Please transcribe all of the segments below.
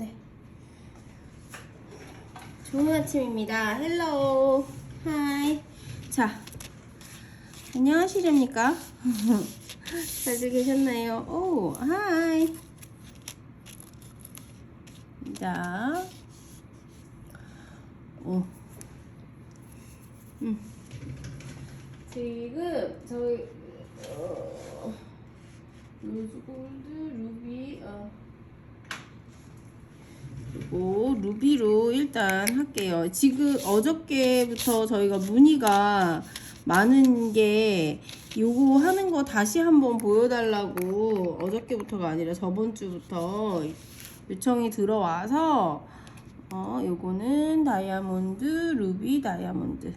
네. 좋은 아침입니다. 헬로. 하이. 자. 안녕하시렵니까? 잘들 계셨나요? 오, 하이. 자. 오. 음. 지금 저희 어, 로즈골드 루비 어. 그리고 루비로 일단 할게요. 지금 어저께부터 저희가 문의가 많은 게 요거 하는 거 다시 한번 보여달라고 어저께부터가 아니라 저번 주부터 요청이 들어와서 어 요거는 다이아몬드 루비 다이아몬드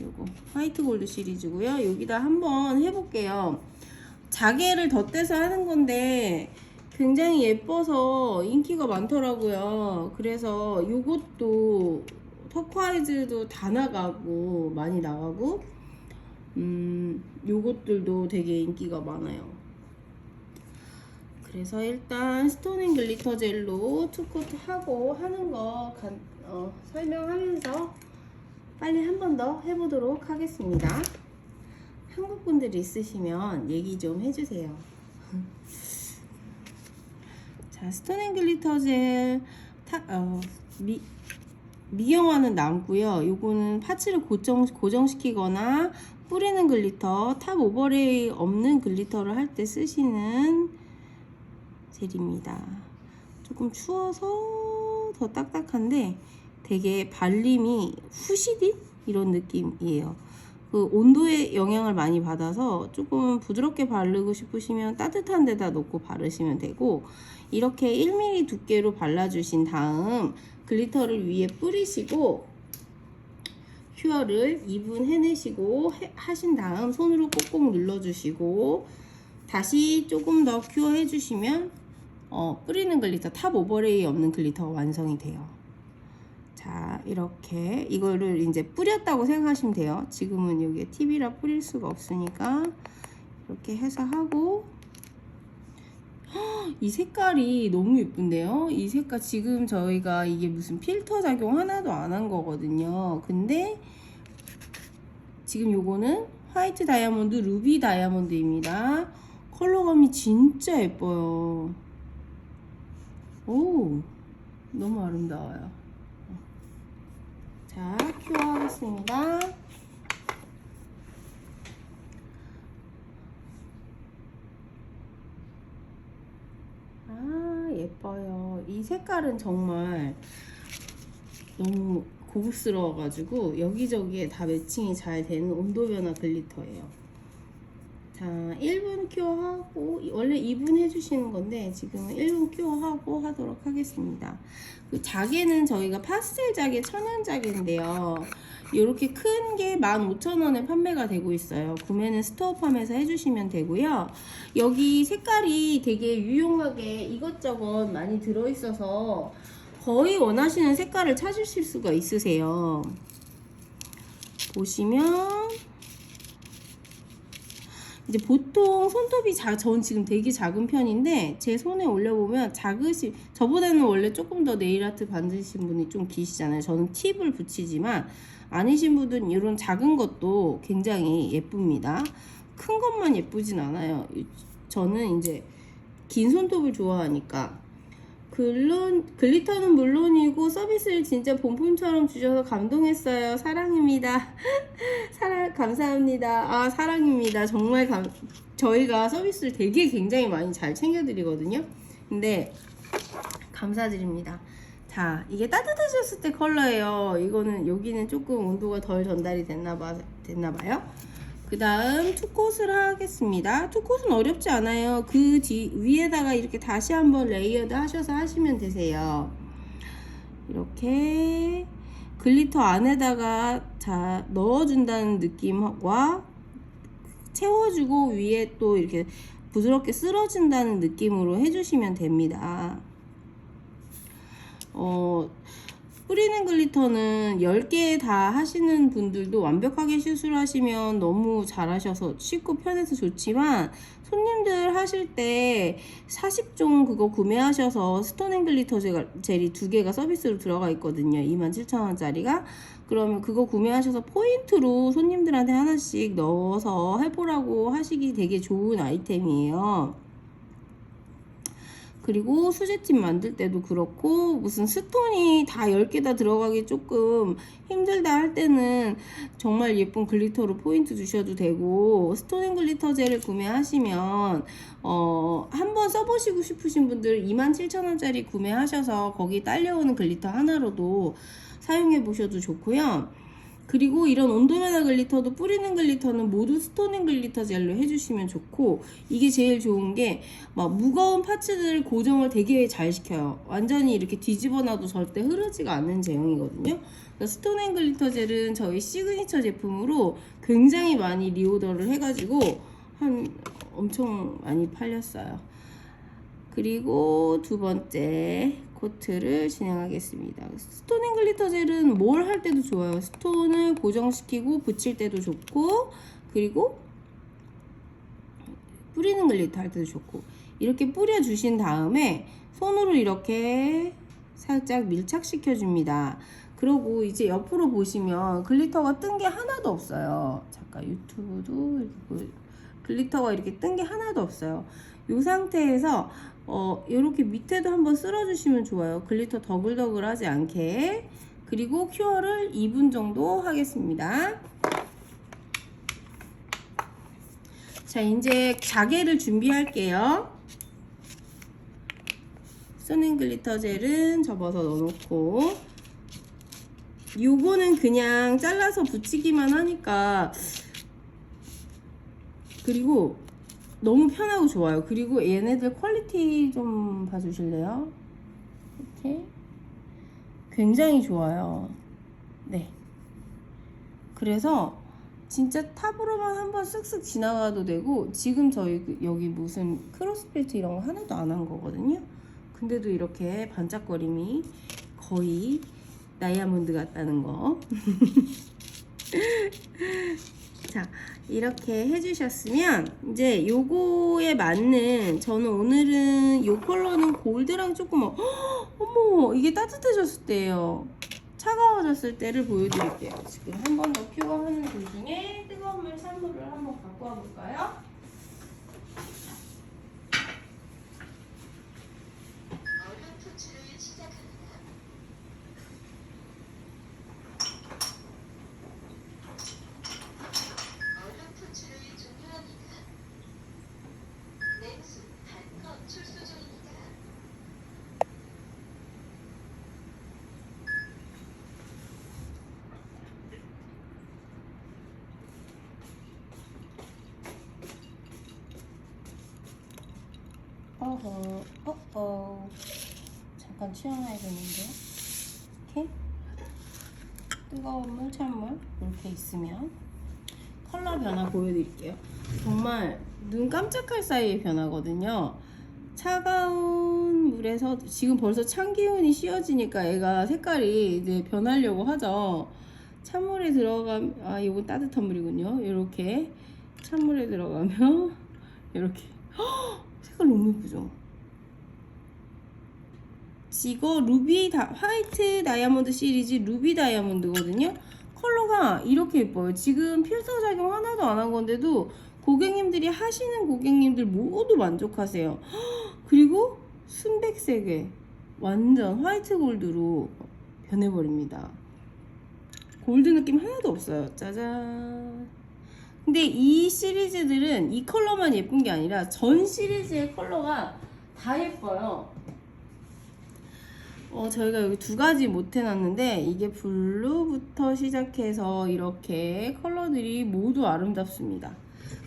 요거 화이트 골드 시리즈고요. 여기다 한번 해볼게요. 자개를 덧대서 하는 건데 굉장히 예뻐서 인기가 많더라고요. 그래서 요것도 터콰이즈도 다 나가고 많이 나가고 음 요것들도 되게 인기가 많아요. 그래서 일단 스톤앤 글리터 젤로 투코트 하고 하는 거 간, 어, 설명하면서 빨리 한 번 더 해보도록 하겠습니다. 한국 분들이 있으시면 얘기 좀 해주세요. 자, 스톤앤 글리터 젤 타, 어, 미, 미경화는 남고요. 요거는 파츠를 고정, 고정시키거나 뿌리는 글리터, 탑 오버레이 없는 글리터를 할 때 쓰시는 젤입니다. 조금 추워서 더 딱딱한데 되게 발림이 후시딘 이런 느낌이에요. 그 온도의 영향을 많이 받아서 조금 부드럽게 바르고 싶으시면 따뜻한 데다 놓고 바르시면 되고 이렇게 1mm 두께로 발라주신 다음 글리터를 위에 뿌리시고 큐어를 2분 해내시고 해- 하신 다음 손으로 꼭꼭 눌러주시고 다시 조금 더 큐어 해주시면 어, 뿌리는 글리터 탑 오버레이 없는 글리터 완성이 돼요. 자 이렇게 이거를 이제 뿌렸다고 생각하시면 돼요. 지금은 여기에 TV라 뿌릴 수가 없으니까 이렇게 해서 하고 헉, 이 색깔이 너무 예쁜데요. 이 색깔 지금 저희가 이게 무슨 필터 작용 하나도 안 한 거거든요. 근데 지금 요거는 화이트 다이아몬드 루비 다이아몬드입니다. 컬러감이 진짜 예뻐요. 오, 너무 아름다워요. 자, 큐어 하겠습니다. 아, 예뻐요. 이 색깔은 정말 너무 고급스러워가지고 여기저기에 다 매칭이 잘 되는 온도 변화 글리터예요. 자, 1분 큐어하고 원래 2분 해주시는 건데 지금은 1분 큐어하고 하도록 하겠습니다. 그 자개는 저희가 파스텔 자개, 천연 자개인데요. 이렇게 큰 게 15,000원에 판매가 되고 있어요. 구매는 스토어팜에서 해주시면 되고요. 여기 색깔이 되게 유용하게 이것저것 많이 들어있어서 거의 원하시는 색깔을 찾으실 수가 있으세요. 보시면 이제 보통 손톱이 자, 전 지금 되게 작은 편인데 제 손에 올려보면 작으시 저보다는 원래 조금 더 네일 아트 받으신 분이 좀 기시잖아요. 저는 팁을 붙이지만 아니신 분들은 이런 작은 것도 굉장히 예쁩니다. 큰 것만 예쁘진 않아요. 이- 저는 이제 긴 손톱을 좋아하니까 글론, 글리터는 물론이고 서비스를 진짜 본품처럼 주셔서 감동했어요. 사랑입니다. 사랑 감사합니다. 아 사랑입니다. 정말 감 저희가 서비스를 되게 굉장히 많이 잘 챙겨드리거든요. 근데 감사드립니다. 자 이게 따뜻해졌을 때 컬러예요. 이거는 여기는 조금 온도가 덜 전달이 됐나 봐 됐나 봐요. 그 다음 투콧을 하겠습니다. 투콧은 어렵지 않아요. 그 뒤 위에다가 이렇게 다시 한번 레이어드 하셔서 하시면 되세요. 이렇게 글리터 안에다가 자 넣어준다는 느낌과 채워주고 위에 또 이렇게 부드럽게 쓸어준다는 느낌으로 해주시면 됩니다. 어, 뿌리는 글리터는 10개 다 하시는 분들도 완벽하게 시술 하시면 너무 잘하셔서 쉽고 편해서 좋지만 손님들 하실 때 40종 그거 구매하셔서 스톤앤 글리터 젤- 젤이 두 개가 서비스로 들어가 있거든요. 27,000원짜리가. 그러면 그거 구매하셔서 포인트로 손님들한테 하나씩 넣어서 해보라고 하시기 되게 좋은 아이템이에요. 그리고 수제팀 만들 때도 그렇고 무슨 스톤이 다 10개 다 들어가기 조금 힘들다 할 때는 정말 예쁜 글리터로 포인트 주셔도 되고 스톤앤 글리터 젤을 구매하시면 어, 한번 써보시고 싶으신 분들 27,000원짜리 구매하셔서 거기 딸려오는 글리터 하나로도 사용해 보셔도 좋고요. 그리고 이런 온도면화 글리터도 뿌리는 글리터는 모두 스토닝 글리터 젤로 해주시면 좋고 이게 제일 좋은 게 막 무거운 파츠들 고정을 되게 잘 시켜요. 완전히 이렇게 뒤집어 놔도 절대 흐르지가 않는 제형이거든요. 스톤앤 글리터 젤은 저희 시그니처 제품으로 굉장히 많이 리오더를 해가지고 한 엄청 많이 팔렸어요. 그리고 두 번째 코트를 진행하겠습니다. 스톤 앤 글리터 젤은 뭘 할 때도 좋아요. 스톤을 고정시키고 붙일 때도 좋고 그리고 뿌리는 글리터 할 때도 좋고 이렇게 뿌려주신 다음에 손으로 이렇게 살짝 밀착시켜 줍니다. 그리고 이제 옆으로 보시면 글리터가 뜬 게 하나도 없어요. 잠깐 유튜브도 이렇게 글리터가 이렇게 뜬 게 하나도 없어요. 이 상태에서 어, 이렇게 밑에도 한번 쓸어주시면 좋아요. 글리터 더글더글하지 않게. 그리고 큐어를 2분 정도 하겠습니다. 자, 이제 자개를 준비할게요. 소닝 글리터 젤은 접어서 넣어놓고 요거는 그냥 잘라서 붙이기만 하니까 그리고 너무 편하고 좋아요. 그리고 얘네들 퀄리티 좀 봐주실래요? 이렇게 굉장히 좋아요. 네. 그래서 진짜 탑으로만 한번 쓱쓱 지나가도 되고 지금 저희 그- 여기 무슨 크로스필트 이런 거 하나도 안 한 거거든요. 근데도 이렇게 반짝거림이 거의 다이아몬드 같다는 거. 자, 이렇게 해주셨으면 이제 요거에 맞는 저는 오늘은 요 컬러는 골드랑 조금 어, 어머 이게 따뜻해졌을 때예요. 차가워졌을 때를 보여드릴게요. 지금 한 번 더 큐어하는 도중에 뜨거운 물 찬물을 한번 갖고 와볼까요? 얼음 pu출을 시작합니다. 얼음 pu출을 종료합니다. 냉수 반컵 출수 중입니다. 어허, 어어. 잠깐 치워놔야 되는데. 이렇게. 뜨거운 물, 찬물. 이렇게 있으면. 컬러 변화 보여드릴게요. 정말 눈 깜짝할 사이에 변하거든요. 차가운 물에서 지금 벌써 찬 기운이 씌어지니까 애가 색깔이 이제 변하려고 하죠. 찬물에 들어가면, 아, 이건 따뜻한 물이군요. 이렇게. 찬물에 들어가면, 이렇게. 색깔 너무 예쁘죠? 이거 루비 다, 화이트 다이아몬드 시리즈 루비 다이아몬드거든요. 컬러가 이렇게 예뻐요. 지금 필터 작용 하나도 안 한 건데도 고객님들이 하시는 고객님들 모두 만족하세요. 그리고 순백색에 완전 화이트 골드로 변해버립니다. 골드 느낌 하나도 없어요. 짜잔. 근데 이 시리즈들은 이 컬러만 예쁜 게 아니라 전 시리즈의 컬러가 다 예뻐요. 어, 저희가 여기 두 가지 못 해놨는데 이게 블루부터 시작해서 이렇게 컬러들이 모두 아름답습니다.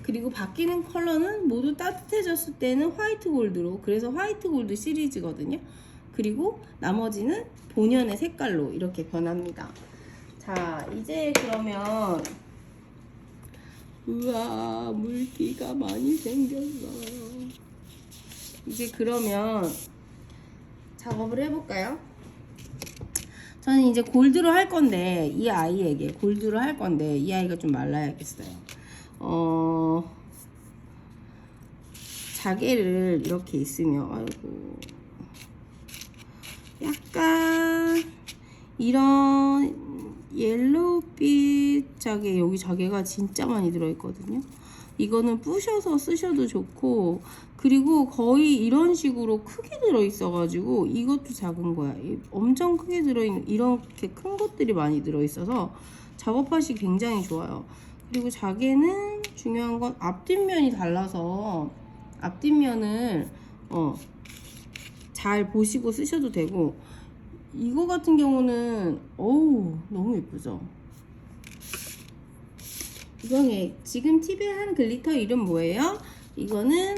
그리고 바뀌는 컬러는 모두 따뜻해졌을 때는 화이트 골드로 그래서 화이트 골드 시리즈거든요. 그리고 나머지는 본연의 색깔로 이렇게 변합니다. 자, 이제 그러면 우와 물기가 많이 생겼어요. 이제 그러면 작업을 해볼까요? 저는 이제 골드로 할 건데 이 아이에게 골드로 할 건데 이 아이가 좀 말라야겠어요. 어 자개를 이렇게 있으면 아이고 약간 이런 옐로우빛 자개 여기 자개가 진짜 많이 들어있거든요. 이거는 부셔서 쓰셔도 좋고 그리고 거의 이런 식으로 크게 들어있어가지고 이것도 작은 거야. 이- 엄청 크게 들어있는 이렇게 큰 것들이 많이 들어있어서 작업하시 굉장히 좋아요. 그리고 자개는 중요한 건 앞뒷면이 달라서 앞뒷면을 어, 잘 보시고 쓰셔도 되고 이거 같은 경우는 어우 너무 예쁘죠? 이거에 지금 팁에 한 글리터 이름 뭐예요? 이거는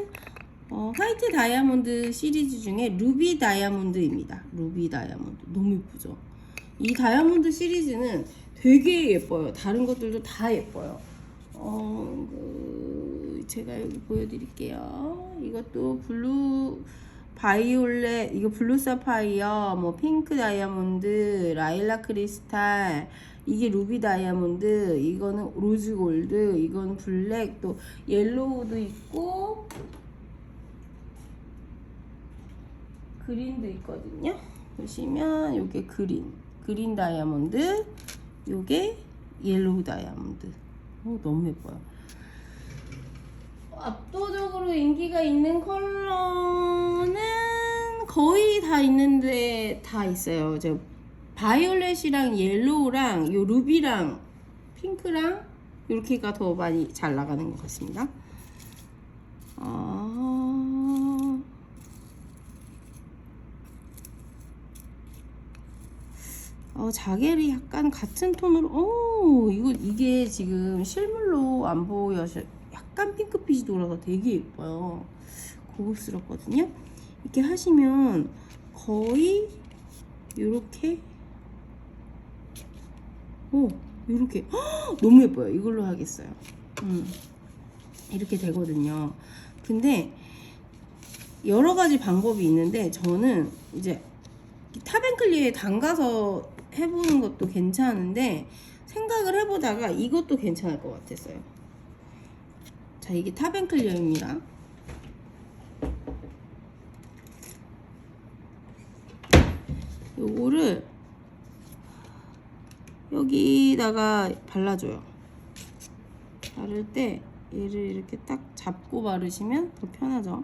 어, 화이트 다이아몬드 시리즈 중에 루비 다이아몬드입니다. 루비 다이아몬드. 너무 예쁘죠? 이 다이아몬드 시리즈는 되게 예뻐요. 다른 것들도 다 예뻐요. 어, 그, 제가 여기 보여드릴게요. 이것도 블루 바이올렛 이거 블루 사파이어 뭐 핑크 다이아몬드 라일락 크리스탈 이게 루비 다이아몬드 이거는 로즈 골드 이건 블랙 또 옐로우도 있고 그린도 있거든요. 보시면 요게 그린 그린 다이아몬드 요게 옐로우 다이아몬드. 오, 너무 예뻐요 압도적으로 인기가 있는 컬러는 거의 다 있는데 다 있어요. 저 바이올렛이랑 옐로우랑 요 루비랑 핑크랑 이렇게가 더 많이 잘 나가는 것 같습니다. 아... 어, 자개를 약간 같은 톤으로, 오, 이거, 이게 지금 실물로 안 보여서 약간 핑크빛이 돌아서 되게 예뻐요. 고급스럽거든요. 이렇게 하시면 거의 요렇게, 오, 요렇게, 헉, 너무 예뻐요. 이걸로 하겠어요. 음, 이렇게 되거든요. 근데 여러 가지 방법이 있는데 저는 이제 타벤클리에 담가서 해보는 것도 괜찮은데 생각을 해보다가 이것도 괜찮을 것 같았어요. 자, 이게 타벤클리어입니다. 요거를 여기다가 발라줘요. 바를 때 얘를 이렇게 딱 잡고 바르시면 더 편하죠.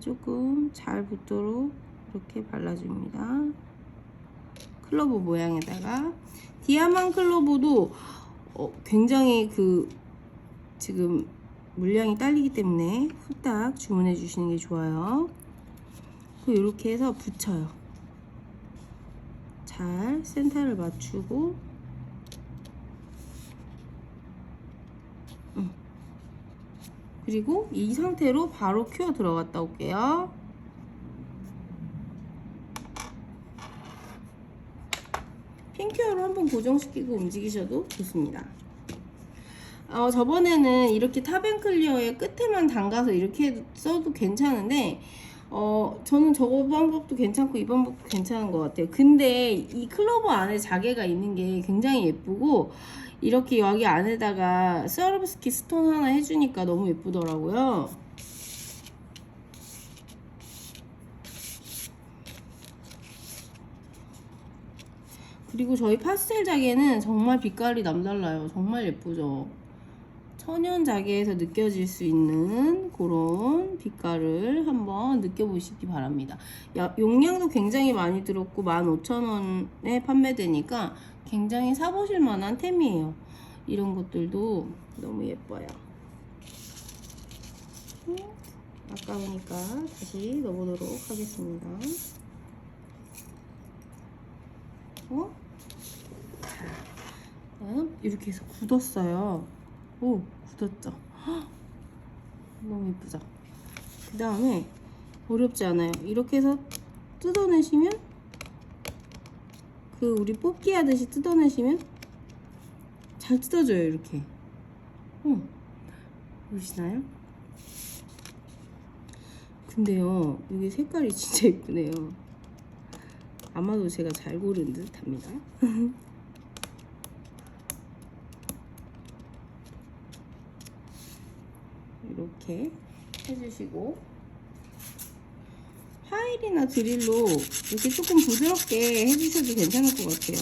조금 잘 붙도록 이렇게 발라줍니다. 클로브 모양에다가 디아만 클로브도 어, 굉장히 그 지금 물량이 딸리기 때문에 후딱 주문해 주시는 게 좋아요. 그 이렇게 해서 붙여요. 잘 센터를 맞추고 음. 그리고 이 상태로 바로 큐어 들어갔다 올게요. 핑큐어로 한번 고정시키고 움직이셔도 좋습니다. 어, 저번에는 이렇게 타벤클리어의 끝에만 담가서 이렇게 써도 괜찮은데 어, 저는 저거 방법도 괜찮고 이 방법도 괜찮은 것 같아요. 근데 이 클로버 안에 자개가 있는 게 굉장히 예쁘고 이렇게 여기 안에다가 스와로브스키 스톤 하나 해주니까 너무 예쁘더라고요. 그리고 저희 파스텔 자개는 정말 빛깔이 남달라요. 정말 예쁘죠. 천연 자개에서 느껴질 수 있는 그런 빛깔을 한번 느껴보시기 바랍니다. 야, 용량도 굉장히 많이 들었고 15,000원에 판매되니까 굉장히 사보실 만한 템이에요. 이런 것들도 너무 예뻐요. 음, 아까우니까 다시 넣어보도록 하겠습니다. 어? 이렇게 해서 굳었어요. 오, 굳었죠? 헉, 너무 예쁘죠? 그 다음에 어렵지 않아요. 이렇게 해서 뜯어내시면 그 우리 뽑기 하듯이 뜯어내시면 잘 뜯어져요. 이렇게. 응. 보시나요? 근데요, 이게 색깔이 진짜 예쁘네요. 아마도 제가 잘 고른 듯 합니다. 이렇게 해주시고 파일이나 드릴로 이렇게 조금 부드럽게 해주셔도 괜찮을 것 같아요.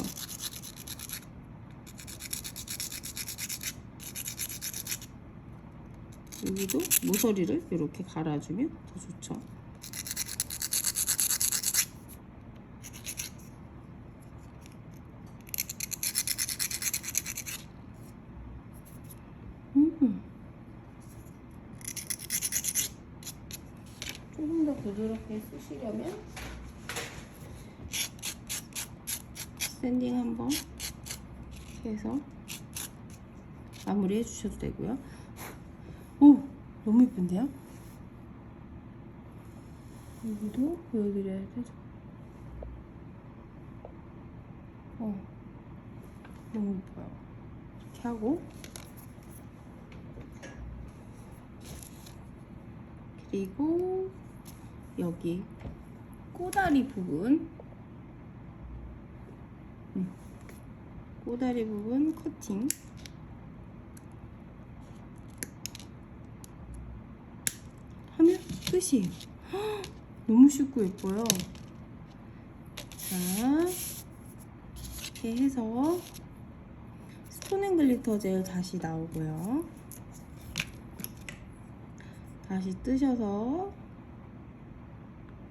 여기도 모서리를 이렇게 갈아주면 더 좋죠. 음. 조금 더 부드럽게 쓰시려면 샌딩 한번 해서 마무리 해주셔도 되고요. 오! 너무 예쁜데요? 여기도 보여드려야 되죠? 어, 너무 예뻐요. 이렇게 하고 그리고 여기 꼬다리 부분. 음, 꼬다리 부분 커팅. 하면 끝이에요. 헉, 너무 쉽고 예뻐요. 자 이렇게 해서 스톤 글리터 젤 다시 나오고요. 다시 뜨셔서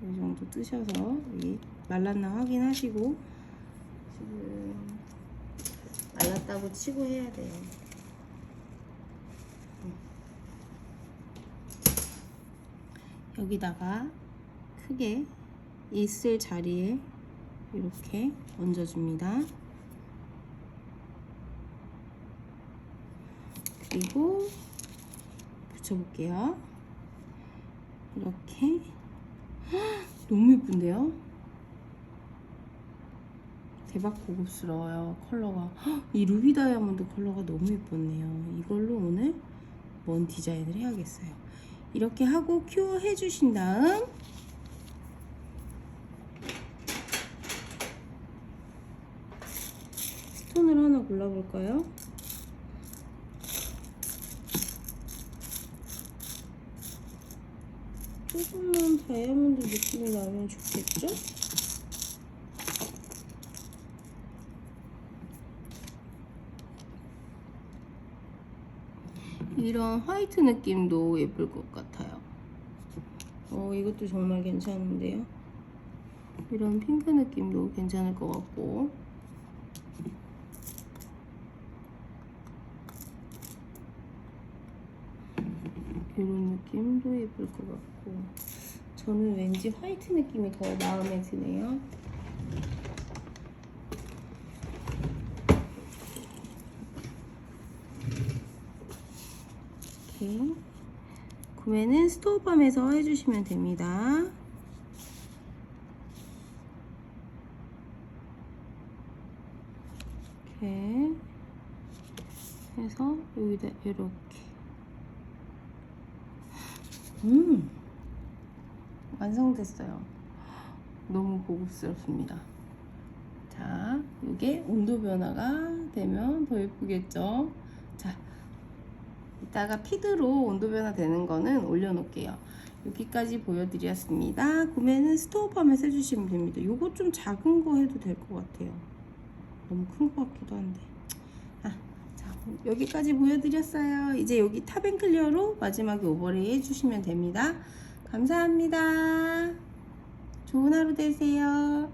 이 정도 뜨셔서 여기 말랐나 확인하시고 지금 말랐다고 치고 해야 돼요. 여기다가 크게 있을 자리에 이렇게 얹어줍니다. 그리고 붙여볼게요. 이렇게 헉, 너무 예쁜데요? 대박 고급스러워요 컬러가 헉, 이 루비 다이아몬드 컬러가 너무 예뻤네요 이걸로 오늘 먼 디자인을 해야겠어요 이렇게 하고 큐어 해주신 다음 스톤을 하나 골라볼까요? 조금만 다이아몬드 느낌이 나면 좋겠죠? 이런 화이트 느낌도 예쁠 것 같아요. 어, 이것도 정말 괜찮은데요? 이런 핑크 느낌도 괜찮을 것 같고. 이런 느낌도 예쁠 것 같고. 저는 왠지 화이트 느낌이 더 마음에 드네요. 이렇게 구매는 스토어팜에서 해주시면 됩니다. 이렇게 해서 여기다 이렇게 음 완성됐어요. 너무 고급스럽습니다. 자, 이게 온도 변화가 되면 더 예쁘겠죠? 자, 이따가 피드로 온도 변화 되는 거는 올려놓을게요. 여기까지 보여드렸습니다. 구매는 스토어팜에서 해주시면 됩니다. 요거 좀 작은 거 해도 될 것 같아요. 너무 큰 것 같기도 한데. 아, 자, 여기까지 보여드렸어요. 이제 여기 탑앤클리어로 마지막에 오버레이 해주시면 됩니다. 감사합니다. 좋은 하루 되세요.